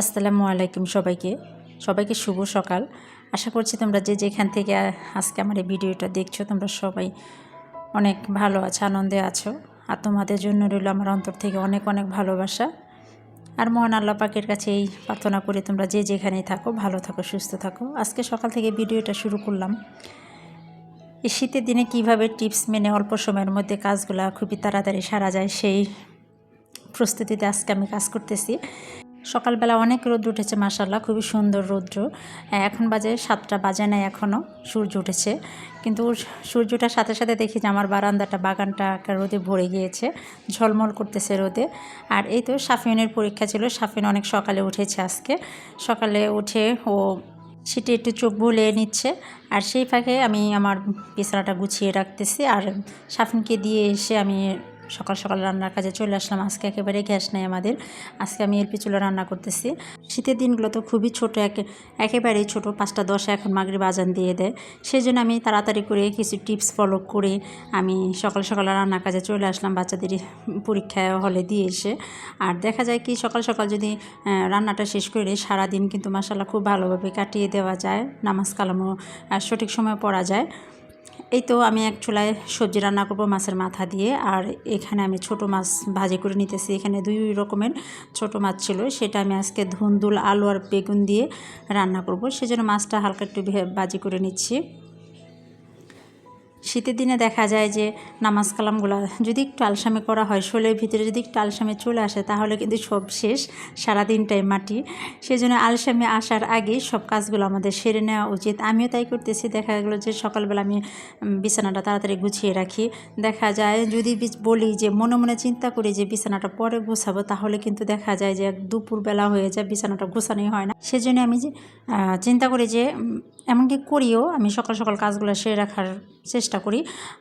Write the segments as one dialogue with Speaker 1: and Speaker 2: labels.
Speaker 1: আসসালামু আলাইকুম সবাইকে। সবাইকে শুভ সকাল। আশা করছি তোমরা যে যেখান থেকে আজকে আমার এই ভিডিওটা দেখছ, তোমরা সবাই অনেক ভালো আছো, আনন্দে আছো। আর তোমাদের জন্য রইল আমার অন্তর থেকে অনেক অনেক ভালোবাসা। আর মহান আল্লাহ পাকের কাছে এই প্রার্থনা করে তোমরা যে যেখানেই থাকো, ভালো থাকো, সুস্থ থাকো। আজকে সকাল থেকে ভিডিওটা শুরু করলাম। এই শীতের দিনে কীভাবে টিপস মেনে অল্প সময়ের মধ্যে কাজগুলো খুবই তাড়াতাড়ি সারা যায়, সেই প্রস্তুতিতে আজকে আমি কাজ করতেছি। সকালবেলা অনেক রৌদ্র উঠেছে মাসাল্লাহ খুবই সুন্দর রৌদ্র। এখন বাজে সাতটা, বাজে নাই এখনও সূর্য উঠেছে। কিন্তু সূর্যটার সাথে সাথে দেখি যে আমার বারান্দাটা, বাগানটা একটা রোদে ভরে গিয়েছে, ঝলমল করতেছে রোদে। আর এই তো সাফিনের পরীক্ষা ছিল সাফিন অনেক সকালে উঠেছে আজকে। সকালে উঠে ও সেটি একটু চোখ বুলিয়ে নিচ্ছে, আর সেই ফাঁকে আমি আমার বিছানাটা গুছিয়ে রাখতেছি, আর সাফিনকে দিয়ে এসে আমি সকাল সকাল রান্নার কাজে চলে আসলাম। আজকে একেবারে গ্যাস নেই আমাদের। আজকে আমি এলপি চুলো রান্না করতেছি। শীতের দিনগুলো তো খুবই ছোটো, একে একেবারেই ছোটো। পাঁচটা দশে এখন মাগরি বাজান দিয়ে দেয়। সেই জন্য আমি তাড়াতাড়ি করে কিছু টিপস ফলো করে আমি সকাল সকাল রান্নার কাজে চলে আসলাম বাচ্চাদের পরীক্ষা হলে দিয়ে এসে। আর দেখা যায় কি, সকাল সকাল যদি রান্নাটা শেষ করে সারাদিন কিন্তু মশালা খুব ভালোভাবে কাটিয়ে দেওয়া যায়, নামাজ কালামও সঠিক সময় পড়া যায়। এই তো আমি এক চুলায় সবজি রান্না করব মাছের মাথা দিয়ে। আর এখানে আমি ছোট মাছ ভাজি করে নিতেছি। এখানে দুই রকমের ছোট মাছ ছিল। সেটা আমি আজকে ধুন্দুল, আলু আর বেগুন দিয়ে রান্না করব। সেজন্য মাছটা হালকা একটু ভাজি করে নিচ্ছি। শীতের দিনে দেখা যায় যে নামাজ কালামগুলো যদি একটু আলসামি করা হয় শোলের ভিতরে যদি একটু আলসামি চলে আসে, তাহলে কিন্তু সব শেষ সারাদিনটাই মাটি। সেই জন্য আলসামি আসার আগেই সব কাজগুলো আমাদের সেরে নেওয়া উচিত। আমিও তাই করতেছি। দেখা গেলো যে সকালবেলা আমি বিছানাটা তাড়াতাড়ি গুছিয়ে রাখি। দেখা যায় যদি বলি যে মনে মনে চিন্তা করি যে বিছানাটা পরে গুছাবো, তাহলে কিন্তু দেখা যায় যে দুপুরবেলা হয়ে যায়, বিছানাটা গুছানোই হয় না। সেজন্য আমি যে চিন্তা করি যে এমনকি করিও, আমি সকাল সকাল কাজগুলো সেরে রাখার চেষ্টা করি।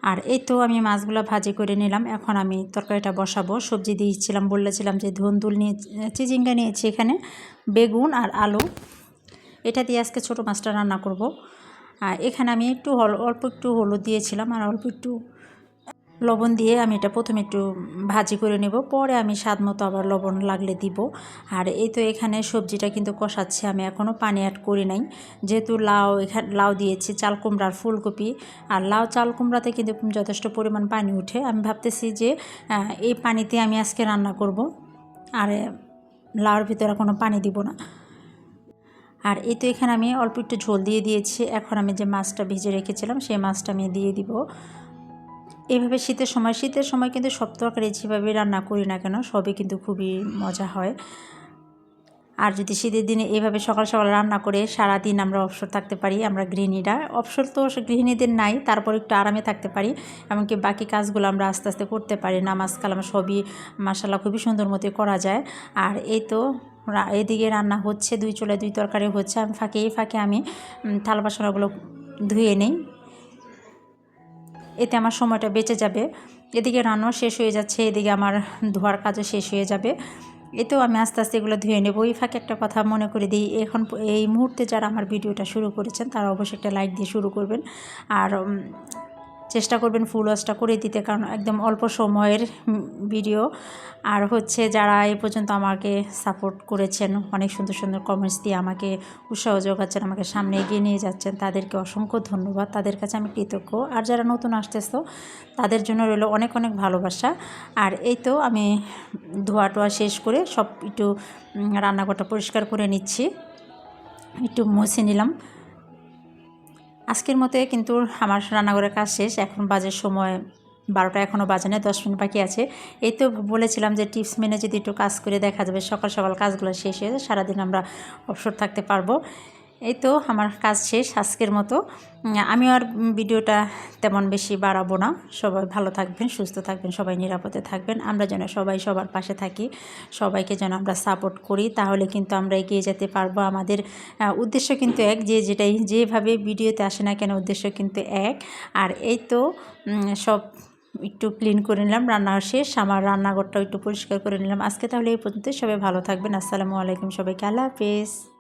Speaker 1: আর এই তো আমি মাছগুলো ভাজি করে নিলাম, এখন আমি তরকারিটা বসাবো। সবজি দিয়েছিলাম, বলেছিলাম যে ধুন্দুল নিয়ে, চিচিঙ্গা নিয়েছি এখানে, বেগুন আর আলু। এটা দিয়ে আজকে ছোটো মাছটা রান্না করব। এখানে আমি একটু অল্প একটু হলুদ দিয়েছিলাম, আর অল্প একটু লবণ দিয়ে আমি এটা প্রথমে একটু ভাজি করে নেব, পরে আমি স্বাদ মতো আবার লবণ লাগলে দিব। আর এই তো এখানে সবজিটা কিন্তু কষাচ্ছে, আমি এখনও পানি অ্যাড করি নাই। যেহেতু লাউ এখানে লাউ দিয়েছি, চাল কুমড়ার ফুলকপি। আর লাউ চাল কুমড়াতে কিন্তু যথেষ্ট পরিমাণ পানি উঠে। আমি ভাবতেছি যে এই পানিতে আমি আজকে রান্না করব। আর লাউর ভিতরে কোনো পানি দিব না। আর এই তো এখানে আমি অল্প একটু ঝোল দিয়ে দিয়েছি। এখন আমি যে মাছটা ভেজে রেখেছিলাম, সেই মাছটা আমি দিয়ে দিব। এইভাবে শীতের সময় শীতের সময় কিন্তু সব তরকারি যেভাবে রান্না করি না কেন, সবই কিন্তু খুবই মজা হয়। আর যদি শীতের দিনে এভাবে সকাল সকাল রান্না করে সারা দিন আমরা অবসর থাকতে পারি, আমরা গৃহিণীরা। অবসর তো গৃহিণীদের নাই, তারপর একটু আরামে থাকতে পারি, এমনকি বাকি কাজগুলো আমরা আস্তে আস্তে করতে পারি। নামাজ কালাম সবই মাসাল্লাহ খুবই সুন্দর মতো করা যায়। আর এই তো এদিকে রান্না হচ্ছে, দুই চলে দুই তরকারি হচ্ছে। আমি ফাঁকে ফাঁকে আমি থাল বাসনগুলো ধুয়ে নেই। এতে আমার সময়টা বেঁচে যাবে। এদিকে রান্নাও শেষ হয়ে যাচ্ছে, এদিকে আমার ধোয়ার কাজও শেষ হয়ে যাবে। এতেও আমি আস্তে আস্তে এগুলো ধুয়ে নেব। ওই ফাঁকে একটা কথা মনে করে দিই, এখন এই মুহূর্তে যারা আমার ভিডিওটা শুরু করেছেন, তারা অবশ্যই একটা লাইক দিয়ে শুরু করবেন। আর চেষ্টা করবেন ফুল ওয়াশটা করে দিতে, কারণ একদম অল্প সময়ের ভিডিও। আর হচ্ছে যারা এ পর্যন্ত আমাকে সাপোর্ট করেছেন, অনেক সুন্দর সুন্দর কমেন্টস দিয়ে আমাকে উৎসাহ যোগাচ্ছেন, আমাকে সামনে এগিয়ে নিয়ে যাচ্ছেন, তাদেরকে অসংখ্য ধন্যবাদ। তাদের কাছে আমি কৃতজ্ঞ। আর যারা নতুন আসতেছ, তাদের জন্য রইল অনেক অনেক ভালোবাসা। আর এই তো আমি ধোয়া টোয়া শেষ করে সব একটু রান্নাঘরটা পরিষ্কার করে নিচ্ছি। একটু মুছে নিলাম। আজকের মতে কিন্তু আমার রান্নাঘরের কাজ শেষ। এখন বাজে সময় বারোটা এখনও বাজে না, দশ মিনিট বাকি আছে। এই তো বলেছিলাম যে টিপস মেনে যদি একটু কাজ করে দেখা যাবে, সকাল সকাল কাজগুলো শেষ হয়ে সারাদিন আমরা অবসর থাকতে পারব। এই তো আমার কাজ শেষ আজকের মতো। আমি আর ভিডিওটা তেমন বেশি বাড়াবো না। সবাই ভালো থাকবেন, সুস্থ থাকবেন, সবাই নিরাপদে থাকবেন। আমরা যেন সবাই সবার পাশে থাকি, সবাইকে যেন আমরা সাপোর্ট করি, তাহলে কিন্তু আমরা এগিয়ে যেতে পারব। আমাদের উদ্দেশ্য কিন্তু এক, যে যেটাই, যেভাবে ভিডিওতে আসে না কেন উদ্দেশ্য কিন্তু এক। আর এই তো সব একটু ক্লিন করে নিলাম, রান্না শেষ। আমার রান্নাঘরটাও একটু পরিষ্কার করে নিলাম। আজকে তাহলে এই পর্যন্ত সবাই ভালো থাকবেন। আসসালামু আলাইকুম সবাইকে। আল্লাহ হাফেজ।